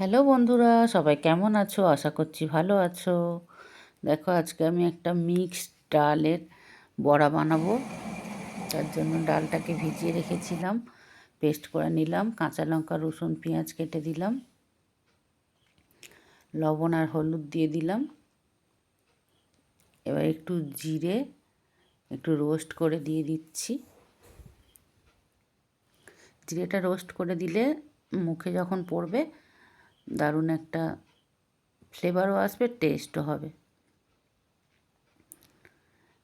Hello বন্ধুরা, সবাই কেমন আছো? আশা করছি ভালো আছো। দেখো, আজকে আমি একটা মিক্সড ডালের বড়া বানাবো। তার জন্য ডালটাকে ভিজিয়ে রেখেছিলাম, পেস্ট করে নিলাম, কাঁচা লঙ্কা, রসুন, পেঁয়াজ কেটে দিলাম, লবণ আর হলুদ দিয়ে দিলাম। এবার একটু জিরে, একটু রোস্ট করে দিয়ে দিচ্ছি। জিরেটা রোস্ট করে দিলে মুখে যখন পড়বে দারুণ একটা ফ্লেভারও আসবে টেস্টও হবে।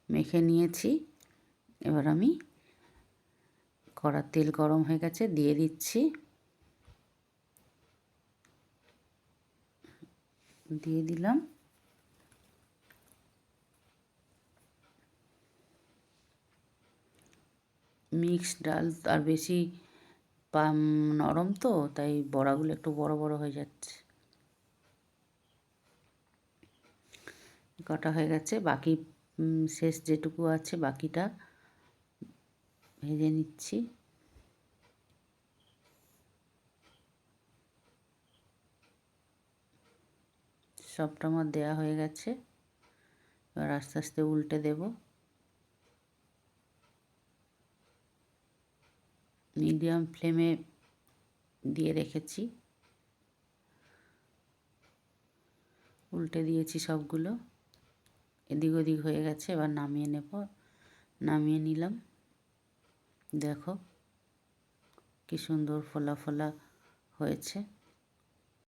মেখে নিয়েছি, এবার আমি কড়ার তেল গরম হয়ে গেছে, দিয়ে দিচ্ছি। দিয়ে দিলাম। মিক্সড ডাল আর বেশি পাম নরম তো, তাই বড়াগুলো একটু বড় বড় হয়ে যাচ্ছে। কাটা হয়ে গেছে, বাকি শেষ যেটুকু আছে বাকিটা ভেজে নিচ্ছি। সবটা আমার দেওয়া হয়ে গেছে, এবার আস্তে আস্তে উল্টে দেবো। মিডিয়াম ফ্লেমে দিয়ে রেখেছি। উল্টে দিয়েছি সবগুলো। এদিক ওদিক হয়ে গেছে, এবার নামিয়ে নেব। নামিয়ে নিলাম। দেখো, কি সুন্দর ফোলা ফোলা হয়েছে।